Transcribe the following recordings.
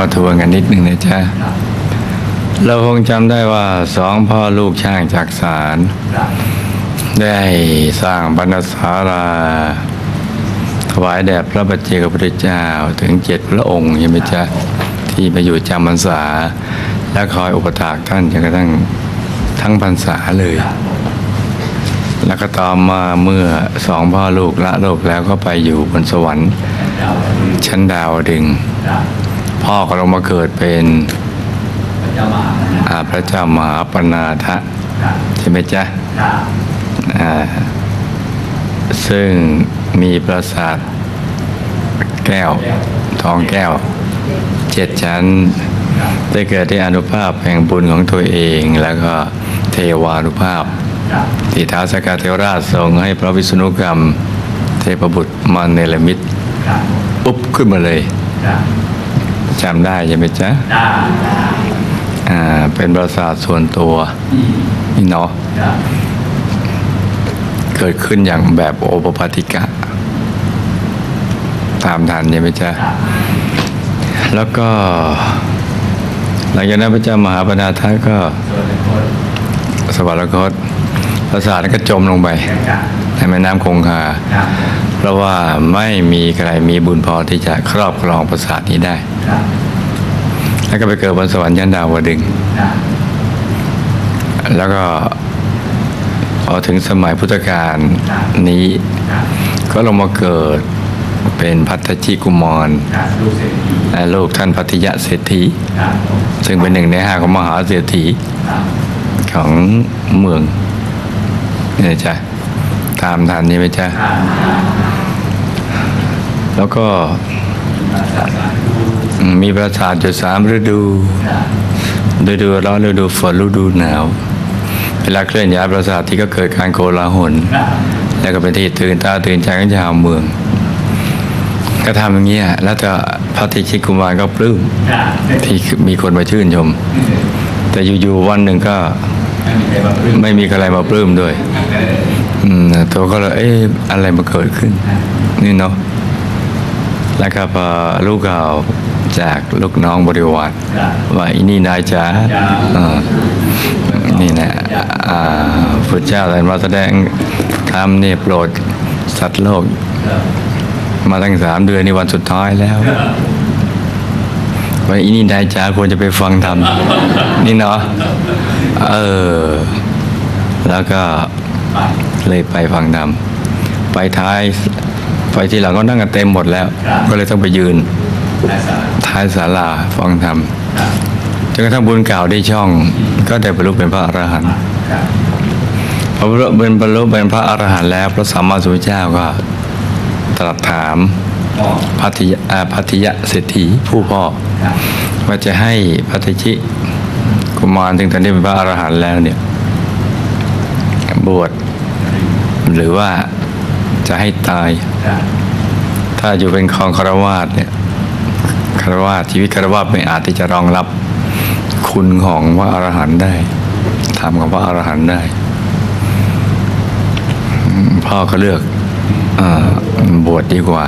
มาทวนกันนิดหนึ่งนะจ๊ะ เราคงจำได้ว่าสองพ่อลูกช่างจากสาร ได้สร้างบรรณศาลาถวายแด่พระบัจเจกพุทธเจ้าถึงเจ็ดพระองค์ใช่ไหมจ๊ะ ที่มาอยู่จำพรรษา และคอยอุปถากท่านจนกระทั่งทั้งพรรษาเลย แล้วก็ต่อมาเมื่อสองพ่อลูกละโลกแล้วก็ไปอยู่บนสวรรค์ชั้นดาวดึง พ่อก็ลงมาเกิดเป็นอาพระเจ้ามหาปนาทะใช่ไหมจ๊ะอ่าซึ่งมีปราสาทแก้วทองแก้ว เจ็ดชั้น ได้เกิดที่อนุภาพแห่งบุญของตัวเองแล้วก็เทวานุภาพที่ท้าวสกาเทวราชทรงให้พระวิษณุกรรม เทพบุตรมาเนรมิตปุ๊บขึ้นมาเลย จำได้ใช่ไหมจ๊ะอ่า เป็นปราสาทส่วนตัวนี่เนาะเกิดขึ้นอย่างแบบโอปปาติกะ ตามทันใช่ไหมจ๊ะแล้วก็ หลังจากนั้นพระเจ้ามหาปนาทะก็สวรรคตปราสาทนั้นก็จมลงไปในแม่น้ำคงคาเพราะว่าไม่มีใครมีบุญพอที่จะครอบครองปราสาทนี้ได้ แล้วก็ไปเกิดบนสวรรค์ชั้นดาวดึงส์แล้วก็พอถึงสมัยพุทธกาลนี้ ก็ลงมาเกิดเป็นพัทธจิกุมารและลูกท่านพัทยะเศรษฐีซึ่งเป็นหนึ่งในห้าของมหาเศรษฐีของเมืองเนี่ยจ้ะตามทันนี่ไหมจ๊ะแล้วก็อื มีประสาทอยู่สามฤดูฤดูร้อนฤดูฝนฤดูหนาว เวลาเคลื่อนย้ายประสาทที่ก็เกิดการโกลาหลแล้วก็เป็นที่ตื่นตาตื่นใจของชาวเมือง ก็ทำอย่างเงี้ยแล้วก็พระติชิกุมารก็ปลื้มที่มีคนมาชื่นชม แต่อยู่ๆวันหนึ่งก็ไม่มีใครมาปลื้มด้วย อืมตัวก็เลยเอ๊ะอะไรมาเกิดขึ้น นี่เนาะแล้วก็พอลูกข่าว จากลูกน้องบริวารว่าอีนี่นายจ๋าานี่นะพระเจ้าแต่มาแสดงธรรมเนี่ยโปรดสัตว์โลก มาตั้งสามเดือนในวันสุดท้ายแล้วว่าอีนี่นายจ๋าควรจะไปฟังธรรมนี่เนาะเออ แล้วก็เลยไปฟังธรรมไปท้ายไปทีหลังก็นั่งกันเต็มหมดแล้ว ก็เลยต้องไปยืน ท้ายศาลาฟังธรรมจนกระทั่งบุญเก่าได้ช่อง ก็ได้บรรลุเป็นพระอรหันต์พอบรรลุเป็นบรรลุเป็นพระอรหันต์แล้วพระสัมมาสัมพุทธเจ้าก็ตรัสถามพัทยาพัทยะเศรษฐีผู้พ่อว่าจะให้พัทชิกุมารถึงตอนนี้เป็นพระอรหันต์แล้วเนี่ยบวชหรือว่าจะให้ตาย ถ้าอยู่เป็นครองคารวาสเนี่ย คารวาสชีวิตคารวาสไม่อาจที่จะรองรับคุณของพระอรหันต์ได้ธรรมของพระอรหันต์ได้ พ่อก็เลือกออบวชดีกว่า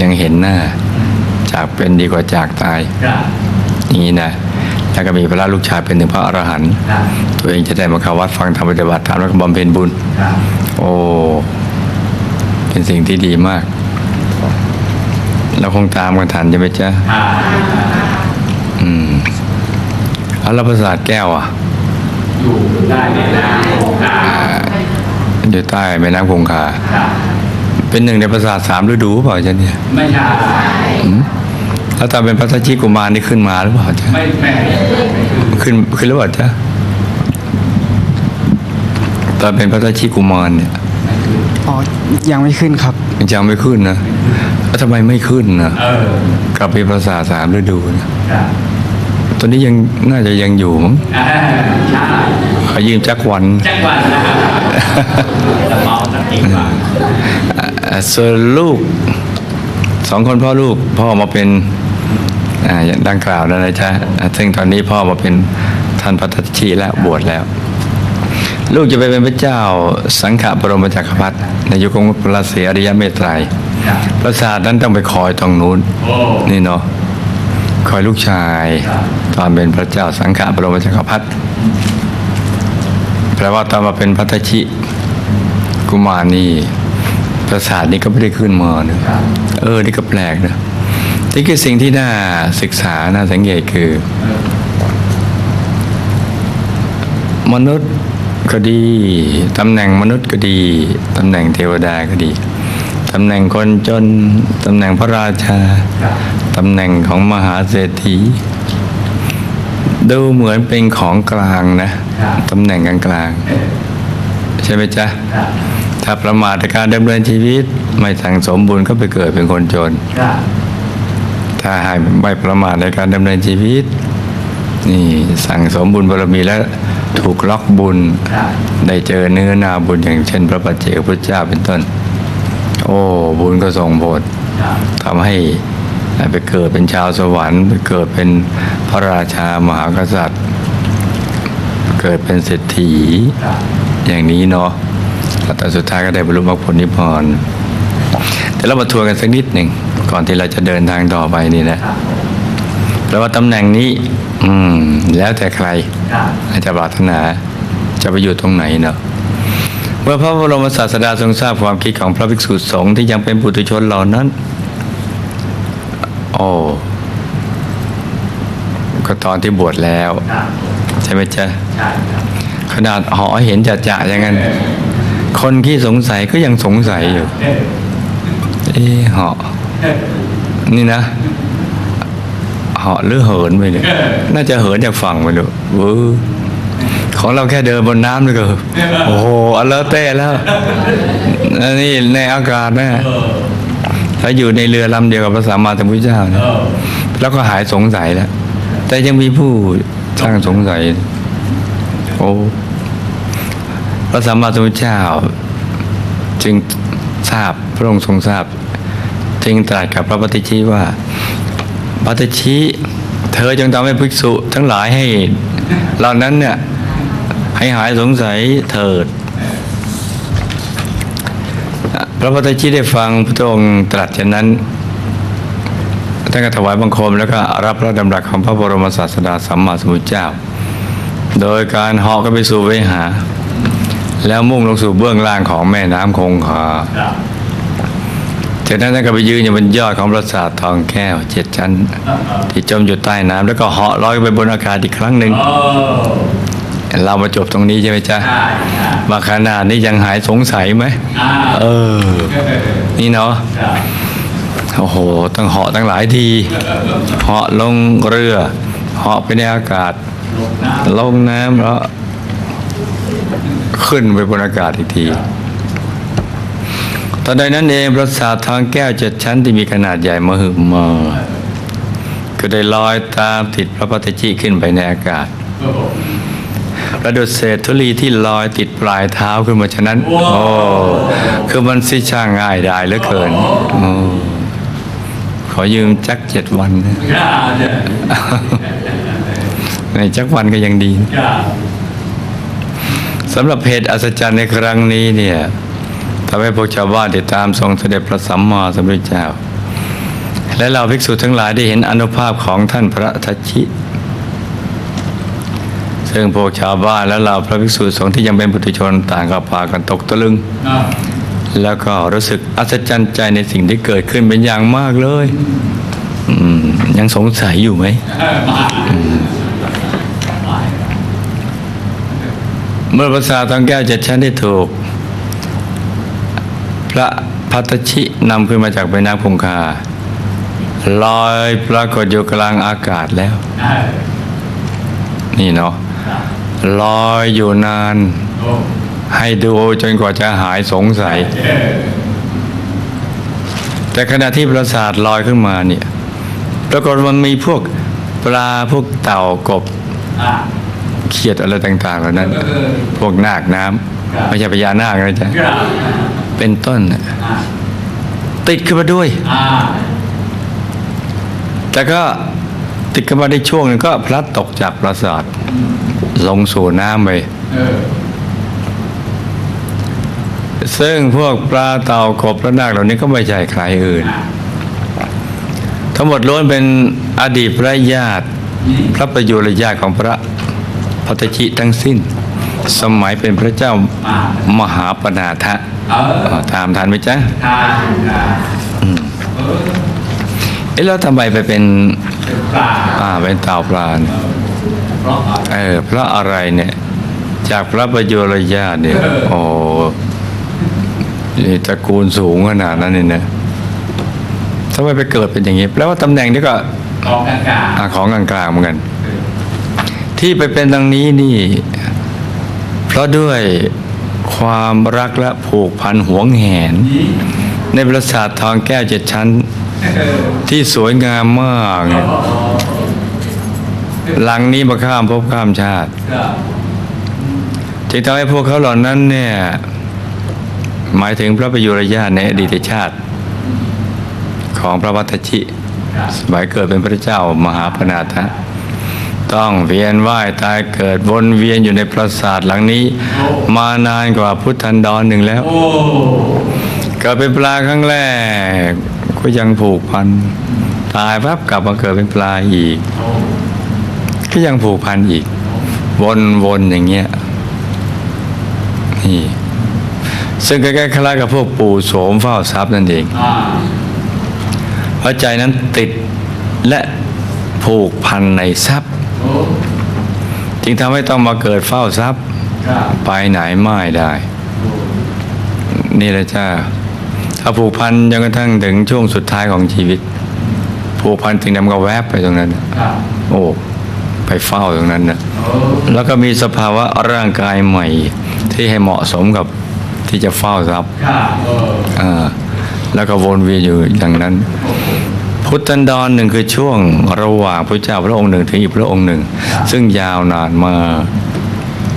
ยังเห็นหน้า จากเป็นดีกว่าจากตายอย่างนี้นะแล้วก็มีพระลูกชายเป็นถึงพระอรหันต์ตัวเองจะได้มาเข้าวัดฟังธรรมปฏิบัติธรรมแล้วก็บำเพ็ญบุญ โอ้ เป็นสิ่งที่ดีมาก เราคงตามกันทันใช่ไหมจ๊ะอืมเอาแล้วประสาทแก้วอะ อยู่ได้ในน้ำของกาอยู่ใต้แม่น้ำคงคาเป็นหนึ่งในประสาทสามฤดูเปล่าจ๊ะเนี่ย ไม่ใช่แล้วตอนเป็นพระสัชชิกุมารนี่ขึ้นมาหรือเปล่าจ๊ะไม่ไม่ไม่คือขึ้นขึ้นหรือเปล่าจ๊ะตอนเป็นพระสัชชิกุมารเนี่ยอ๋อยังไม่ขึ้นครับยังไม่ขึ้นนะ แล้วทำไมไม่ขึ้นนะเออกลับไปภาษาทสามฤดูนะครับตอนนี้ยังน่าจะยังอยู่มั้งอ่าใช่ขอยืมจักวันจักวันนะครับจะเมาสักกี่วันอ่าส่วนลูกสองคนพ่อลูกพ่อมาเป็นอ่าอย่างดังกล่าวแล้วนะจ๊ะอ่าซึ่งตอนนี้พ่อมาเป็นท่านพัทชีแล้วบวชแล้ว ลูกจะไปเป็นพระเจ้าสังฆบรมจักรพรรดิในยุคของพระเสียอริยเมตไตรครับ ปราสาทนั้นต้องไปคอยตรงนู้นโอ้นี่เนาะคอยลูกชายตอนเป็นพระเจ้าสังขะบรมจักรพรรดิแปลว่าตอนมาเป็นพัทชิกุมารนี่ประสาทนี่ก็ไม่ได้ขึ้นมาเนอะเออ นี่ก็แปลกนะนี่คือสิ่งที่น่าศึกษาน่าสังเกตคือ มนุษย์ก็ดีตำแหน่งมนุษย์ก็ดีตำแหน่งเทวดาก็ดี ตำแหน่งคนจน ตำแหน่งพระราชา ตำแหน่งของมหาเศรษฐี ดูเหมือนเป็นของกลางนะ ตำแหน่งกลางๆใช่ไหมจ๊ะ ถ้าประมาทในการดำเนินชีวิต ไม่สั่งสมบุญก็ไปเกิดเป็นคนจน ถ้าหายไม่ประมาทในการดำเนินชีวิต นี่สั่งสมบุญบารมีแล้วถูกล็อกบุญ ได้เจอเนื้อนาบุญอย่างเช่น พระปัจเจกพุทธเจ้าเป็นต้น โอ้บุญก็ส่งผลทำให้ไปเกิดเป็นชาวสวรรค์ไปเกิดเป็นพระราชามหากษัตริย์ เกิดเป็นเศรษฐีอย่างนี้เนาะแล้วแต่สุดท้ายก็ได้บรรลุมรรคผลนิพพานแต่เรามาทัวนกันสักนิดหนึ่งก่อนที่เราจะเดินทางต่อไปนี่นะแปลว่าตำแหน่งนี้ อืม แล้วแต่ใครอาจจะปรารถนาจะไปอยู่ตรงไหนเนาะ เมื่อพระบรมศาสดาทรงทราบความคิดของพระภิกษุสงฆ์ที่ยังเป็นปุถุชนเหล่านั้น โอ้ก็ตอนที่บวชแล้ว ใช่ไหมจ๊ะขนาดหอเห็นจะจะๆอย่างนั้น คนที่สงสัยก็ยังสงสัยอยู่ เอ๊ะหาะนี่นะหาะหรือเหินไปเนี่ยน่าจะเหินจากฝั่งไปดูเวอร์ ของเราแค่เดินบนน้ำเลยก็โอ้โหอเลอเต้แล้วนนี้ในอากาศนะถ้าอยู่ในเรือลำเดียวกับพระสัมมาสัมพุทธเจ้านะแล้วก็หายสงสัยแล้ว แต่ยังมีผู้ช่างสงสัย โอ้พระสัมมาสัมพุทธเจ้า จึงทราบพระองค์ทรงทราบ จึงตรัสกับพระปฏิชีว่าปฏิชีเธอจงทำให้ภิกษุ ทั้งหลายให้เหล่านั้นเนี่ย ให้หายสงสัยเถิด พระปฏิชีได้ฟังพระองค์ตรัสเช่นนั้นท่านก็ถวายบังคมแล้วก็รับพระดำรัสของพระบรมศาสดาสัมมาสัมพุทธเจ้า โดยการเหาะก็ไปสู่เวหา แล้วมุ่งลงสู่เบื้องล่างของแม่น้ำคงคาจากนั้นท่านก็ไปยืนอยู่บนยอดของปราสาททองแก้วเจ็ดชั้น ที่จมอยู่ใต้น้ำแล้วก็เหาะลอยไปบนอากาศอีกครั้งหนึ่ง เรามาจบตรงนี้ใช่ไหมจ๊ะว่าขนาดนี้ยังหายสงสัยไหมเออ นี่เนาะโอ้โหต้องเหาะตั้งหลายทีเหาะลงเรือเหาะไปในอากาศ ลงน้ำแล้วขึ้นไปบนอากาศอีกทีตอนใดนั้นเองปราสาททองแก้วเจ็ดชั้นที่มีขนาดใหญ่มหึมาก็ได้ลอยตามติดพระปฏิจิขึ้นไปในอากาศ ประดุษเศษธุลีที่ลอยติดปลายเท้าขึ้นมาฉะนั้น โอ้คือมันสิช่างง่ายได้เหลือเกินโอ้ขอยืมจักเจ็ดวันนะในจักวันก็ยังดีสำหรับเหตุอัศจรรย์ในครั้งนี้เนี่ยทำให้พวกชาวบ้านติดตามทรงเสด็จพระสัมมาสัมพุทธเจ้า และเหล่าภิกษุทั้งหลายได้เห็นอนุภาพของท่านพระทัชชิ ซึ่งพวกชาวบ้านและเหล่าพระภิกษุสงฆ์ที่ยังเป็นปุถุชนต่างก็พากันตกตะลึง แล้วก็รู้สึกอัศจรรย์ใจในสิ่งที่เกิดขึ้นเป็นอย่างมากเลยอืมยังสงสัยอยู่ไหมเมื่อภาษาทองแก้วเจ็ดชั้นได้ถูก พระพัตชินำขึ้นมาจากแม่น้ำคงคาลอยปรากฏอยู่กลางอากาศแล้ว นี่เนาะ ลอยอยู่นาน ให้ดูจนกว่าจะหายสงสัย แต่ขณะที่ประสาทลอยขึ้นมาเนี่ยปรากฏมันมีพวกปลาพวกเต่ากบเขียดอะไรต่างๆเหล่านั้น พวกนาคน้ำไม่ใช่พญานาคนะจ๊ะเป็นต้นน่ะติดขึ้นมาด้วยแต่ก็ ติดขึ้นมาได้ช่วงหนึงก็พลัดตกจากปราสาทลงสู่น้ำไปซึ่งพวกปลาเต่ากบและนาคเหล่านี้ก็ไม่ใช่ใครอื่น ทั้งหมดล้วนเป็นอดีตพระญาติ พระประยุรญาติของพระพัตชิทั้งสิ้น สมัยเป็นพระเจ้ามหาปนาทะเอออ๋อตามทันไหมจ๊ะทานอ่า เอ๊ะแล้วทำไมไปเป็นเป็นปลาอ่าเป็นเต่าปลาเนี่ยเพราะอะไรเออเพราะอะไรเนี่ย จากพระประยุรญาติเนี่ยโอ้นี่ตระกูลสูงขนาดนั้นเนี่ยนะทำไมไปเกิดเป็นอย่างนี้แปลว่าตำแหน่งนี้ก็ของกลางกลางอ่าของกลางๆเหมือนกันที่ไปเป็นดังนี้นี่ เพราะด้วยความรักและผูกพันหวงแหน ในปราสาททองแก้วเจ็ดชั้น ที่สวยงามมากเนี่ยหลังนี้มาข้ามภพข้ามชาติก็จึงทำให้พวกเขาเหล่านั้นเนี่ย หมายถึงพระประยุรญาติในอดีตชาติ ของพระวัตชิ สมัยเกิดเป็นพระเจ้ามหาพนาถะต้องเวียนว่ายตายเกิดวนเวียนอยู่ในปราสาทหลังนี้ มานานกว่าพุทธันดรหนึ่งแล้วโอ้ เกิดเป็นปลาครั้งแรก ก็ยังผูกพัน ตายปั๊บกลับมาเกิดเป็นปลาอีก ก็ยังผูกพันอีก วนๆอย่างเงี้ยนี่ซึ่งใกล้ๆคล้ายๆกับพวกปู่โสมเฝ้าทรัพย์นั่นเองอ่าเพราะใจนั้นติดและผูกพันในทรัพย์โอ้จึงทำให้ต้องมาเกิดเฝ้าทรัพย์ครับไปไหนไม่ได้ นี่แหละจ้า ถ้าผูกพันจนกระทั่งถึงช่วงสุดท้ายของชีวิต ผูกพันถึงนำก็แวบไปตรงนั้นครับโอ้ ไปเฝ้าตรงนั้นนะโอ้แล้วก็มีสภาวะร่างกายใหม่ ที่ให้เหมาะสมกับที่จะเฝ้าทรัพย์ครับโอ้อ่าแล้วก็วนเวียนอยู่อย่างนั้น พุทธันดรหนึ่งคือช่วงระหว่างพระเจ้าพระองค์หนึ่งถึงอีกพระองค์หนึ่ง ซึ่งยาวนานมาก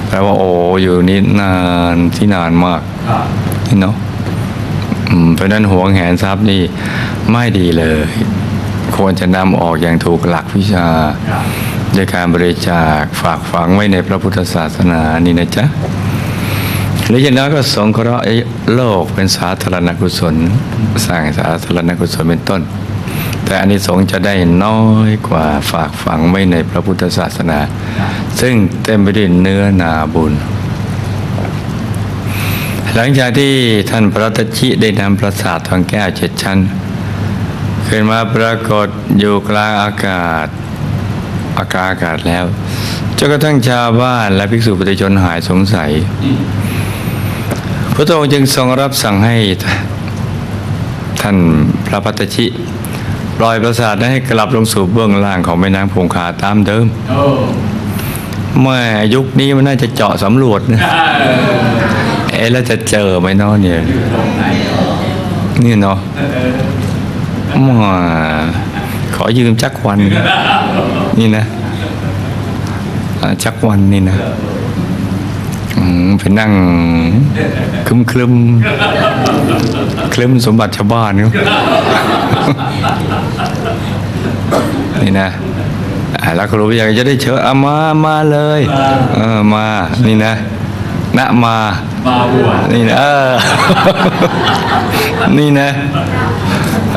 แปลว่าโอ้อยู่นี่นานที่นานมากครับนี่เนาะอืม เพราะนั้นหวงแหนทรัพย์นี่ไม่ดีเลย ควรจะนำออกอย่างถูกหลักวิชาด้วยการบริจาคฝากฝังไว้ในพระพุทธศาสนานี่นะจ๊ะหรืออย่างนั้นก็สงเคราะห์โลกเป็นสาธารณกุศล สร้างสาธารณกุศลเป็นต้น แต่อันนี้สงจะได้น้อยกว่าฝากฝังไว้ในพระพุทธศาสนา ซึ่งเต็มไปด้วยเนื้อนาบุญ หลังจากที่ท่านพระตชิได้นำปราสาททองแก้วเจ็ดชั้น ขึ้นมาปรากฏอยู่กลางอากาศอากาศอากาศแล้วจนกระทั่งชาวบ้านและภิกษุปฏิชนหายสงสัย พระองค์จึงทรงรับสั่งให้ท่านพระพัตชิปล่อยปราสาทนั้นให้กลับลงสู่เบื้องล่างของแม่น้ำคงคาตามเดิมโอ้เมื่อยุคนี้มันน่าจะเจาะสำรวจนะ เอ๊ะแล้วจะเจอไหมเนาะเนี่ยนี่เนาะมาขอยืมจักวัน นี่นะจักวันนี่นะไปนั่งคลึมคลึมคลึมสมบัติชาวบ้านเนาะนี่นะแล้วครูอยากจะได้เชิญเอามามาเลย เออมา นี่นะ ณมา มาบวชนี่นะเออ นี่นะ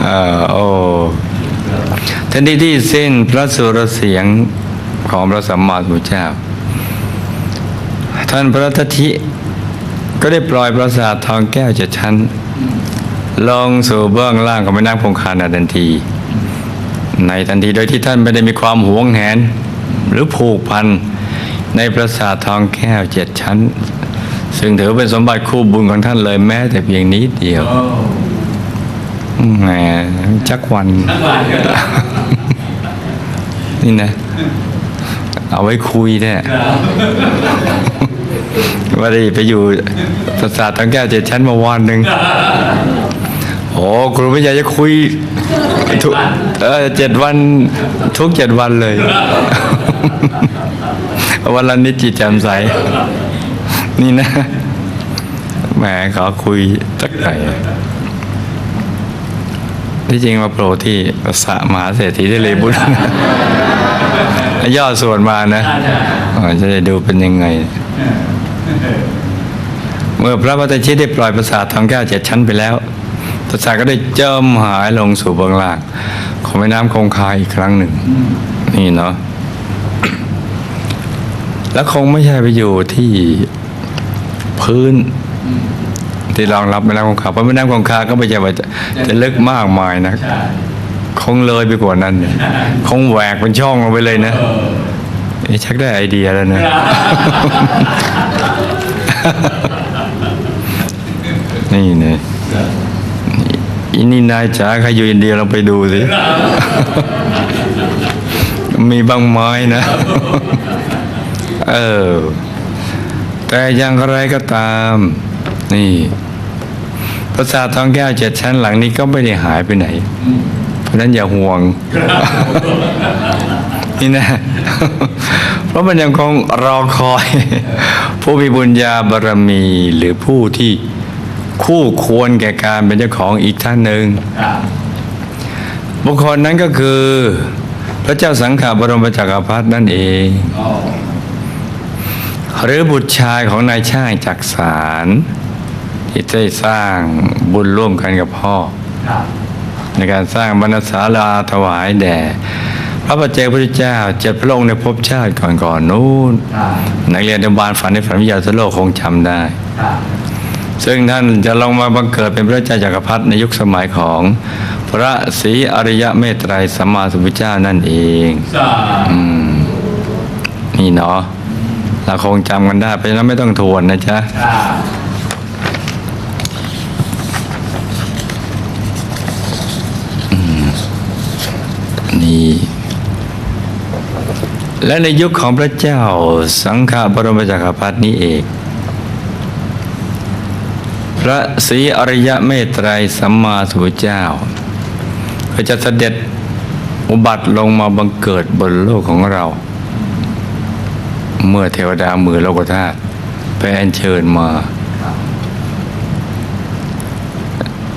เออโอ้ทันทีที่สิ้นพระสุรเสียงของพระสัมมาสัมพุทธเจ้า ท่านพระทัตถิก็ได้ปล่อยปราสาททองแก้วเจ็ดชั้น ลงสู่เบื้องล่างของแม่น้ำคงคานาทันที ในทันทีโดยที่ท่านไม่ได้มีความหวงแหน หรือผูกพันในปราสาททองแก้วเจ็ดชั้น ซึ่งถือเป็นสมบัติคู่บุญของท่านเลยแม้แต่เพียงนิดเดียวโอ้แหมจักวันทั้งวันก็นี่นะ เอาไว้คุยเนี่ยว่าได้ไปอยู่ปราสาททองแก้วเจ็ดชั้นมาวันหนึ่งโอ้ครูไม่อยากจะคุยทุกเออเจ็ดวันทุกเจ็ดวันเลย วันละนิดจิตแจ่มใส นี่นะแหมขอคุยสักหน่อยที่จริงมาโปรที่สะมหาเศรษฐีได้เลยบุญย่อส่วนมานะจะได้ดูเป็นยังไง เมื่อพระพัตชิตได้ปล่อยประสาททองแก้วเจ็ดชั้นไปแล้วพระศาสาก็ได้เจิมหายลงสู่เบื้องล่างของแม่น้ำคงคาอีกครั้งหนึ่ง นี่เนาะแล้วคงไม่ใช่ไปอยู่ที่ พื้น ที่รองรับแม่น้ำคงคาเพราะแม่น้ำคงคาก็ไม่ใช่ว่าจะจะลึกมากมายนะใช่คงเลยไปกว่านั้นเนี่ยคงแหวกเป็นช่องลงไปเลยนะเออเอ๊ะชักได้ไอเดียแล้วนะนี่เนี่ยอินี่นายจ๋าใครอยู่อินเดียเราไปดูสิ มีบางไม้นะ เออ แต่อย่างไรก็ตาม นี่ปราสาททองแก้วเจ็ดชั้นหลังนี้ก็ไม่ได้หายไปไหน เพราะนั้นอย่าห่วง นี่นะ เพราะมันยังคงรอคอย ผู้มีบุญญาบารมีหรือผู้ที่คู่ควรแก่การเป็นเจ้าของอีกท่านหนึ่งบุคคลนั้นก็คือ พระเจ้าสังขารบรมจักรพรรดินั่นเอง หรือบุตรชายของนายช่างจักสารที่ได้สร้างบุญร่วมกันกับพ่อครับในการสร้างบรรณศาลาถวายแด่พระปัจเจกพุทธเจ้าเจ็ดพระองค์ในภพชาติก่อนๆนู้นครับนักเรียนอนุบาลฝันในฝันวิทยาสโลกคงจำได้ครับซึ่งท่านจะลงมาบังเกิดเป็นพระเจ้าจักรพรรดิในยุคสมัยของพระศรีอริยเมตไตรสัมมาสัมพุทธเจ้านั่นเองสาอืมนี่เนาะ เราคงจำกันได้ เพราะฉะนั้นไม่ต้องทวนนะจ๊ะนี่และในยุคของพระเจ้าสังฆบรมจักรพรรดินี้เองพระศรีอริยเมตไตรสัมมาสัมพุทธเจ้า ก็จะเสด็จอุบัติลงมาบังเกิดบนโลกของเรา เมื่อเทวดามือโลกธาตุไปอัญเชิญมา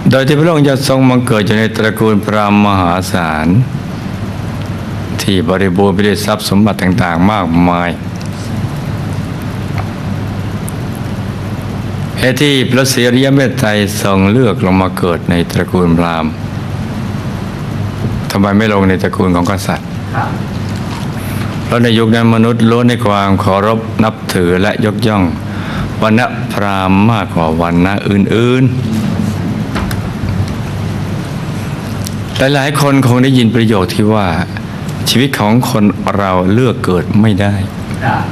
โดยที่พระองค์จะทรงบังเกิดอยู่ในตระกูลพราหมณ์มหาศาล ที่บริบูรณ์ไปด้วยทรัพย์สมบัติต่างๆ มากมายเหตุที่พระศรีอริยเมตไตรทรงเลือกลงมาเกิดในตระกูลพราหมณ์ทำไมไม่ลงในตระกูลของกษัตริย์ รับเราะในยุคนั้นมนุษย์ล้วนในความเคารพนับถือและยกย่องวันณะพรามมากกว่าวันณะอื่นๆ หลายๆ คนคงได้ยินประโยคที่ว่า ชีวิตของคนเราเลือกเกิดไม่ได้ครับ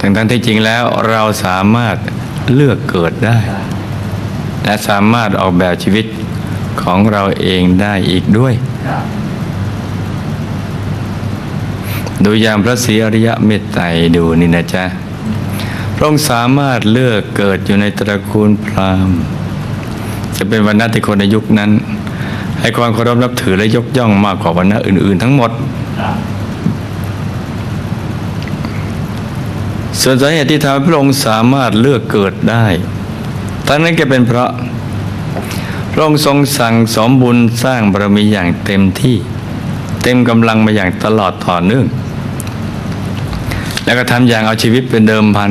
ทั้งที่จริงแล้วเราสามารถเลือกเกิดได้ และสามารถออกแบบชีวิตของเราเองได้อีกด้วย ครับ ดูอย่างพระศรีอริยเมตไตรดูนี่นะจ๊ะพระองค์สามารถเลือกเกิดอยู่ในตระกูลพราหมณ์ จะเป็นวันณะที่คนในยุคนั้น ให้ความเคารพนับถือและยกย่องมากกว่าวันณะอื่น ๆ ทั้งหมด ส่วนสาเหตุที่ทำให้พระองค์สามารถเลือกเกิดได้ทั้งนั้นก็เป็นเพราะ พระองค์ทรงสั่งสมบุญสร้างบารมีอย่างเต็มที่ เต็มกำลังมาอย่างตลอดต่อเนื่อง แล้วก็ทำอย่างเอาชีวิตเป็นเดิมพัน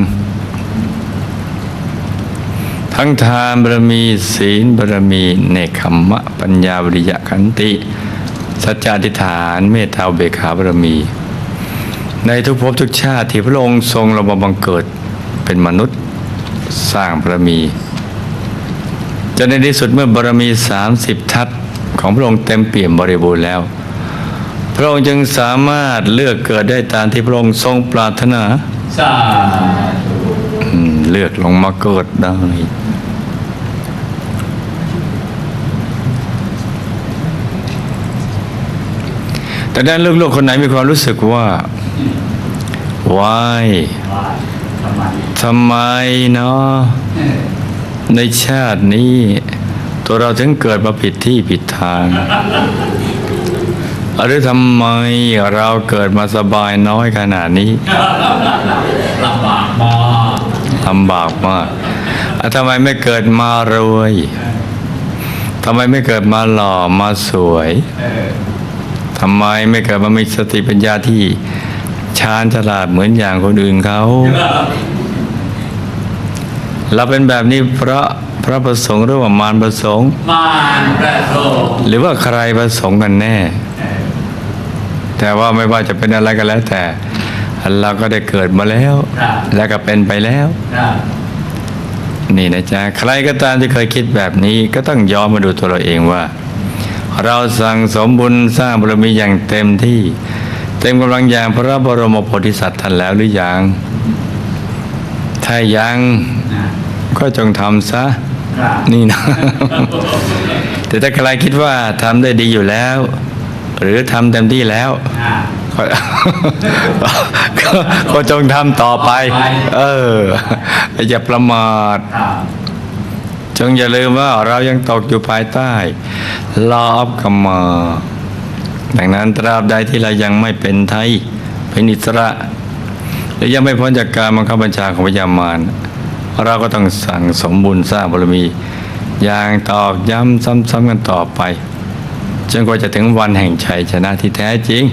ทั้งทานบารมี ศีลบารมี เนคขมะ ปัญญาวิริยะขันติ สัจจาธิฐานเมตตาเบขาบารมี ในทุกภพทุกชาติที่พระองค์ทรงลงมาบังเกิดเป็นมนุษย์สร้างบารมีจนในที่สุดเมื่อบารมี 30 ทัศของพระองค์เต็มเปี่ยมบริบูรณ์แล้ว พระองค์จึงสามารถเลือกเกิดได้ตามที่พระองค์ทรงปรารถนาสาธุอืมเลือกลงมาเกิดได้แต่ด้านลูกๆคนไหนมีความรู้สึกว่า ว้ายว่าทำไมทำไมเนาะในชาตินี้ ตัวเราถึงเกิดมาผิดที่ผิดทาง หรือทำไมเราเกิดมาสบายน้อยขนาดนี้ลำบากมากลำบากมากอะทำไมไม่เกิดมารวยทำไมไม่เกิดมาหล่อมาสวยเออทำไมไม่เกิดมามีสติปัญญาที่ชาญฉลาดเหมือนอย่างคนอื่นเขา เราเป็นแบบนี้เพราะพระประสงค์หรือว่ามารประสงค์มารประสงค์ หรือว่าใครประสงค์กันแน่ แต่ว่าไม่ว่าจะเป็นอะไรก็แล้ว แต่เราก็ได้เกิดมาแล้ว และก็เป็นไปแล้วครับนี่นะจ๊ะใครก็ตามที่เคยคิดแบบนี้ก็ต้องย้อนมาดูตัวเราเองว่า เราสั่งสมบุญสร้างบารมีอย่างเต็มที่ เต็มกำลังอย่างพระบรมโพธิสัตว์ท่านแล้วหรือยังถ้ายังนะก็จงทำซะครับนี่นะแต่ถ้าใครคิดว่าทำได้ดีอยู่แล้ว หรือทำเต็มที่แล้วอ่าก็ก็ก็จงทำต่อไปต่อไป เอออย่าประมาทครับจงอย่าลืมว่าเรายังตกอยู่ภายใต้ law of karma ดังนั้นตราบใดที่เรายังไม่เป็นไทยเป็นอิสระและยังไม่พ้นจากการบังคับบัญชาของพยามารเราก็ต้องสั่งสมบุญสร้างบารมี อย่างตอกย้ำซ้ำๆกันต่อไป จนกว่าจะถึงวันแห่งชัยชนะที่แท้จริง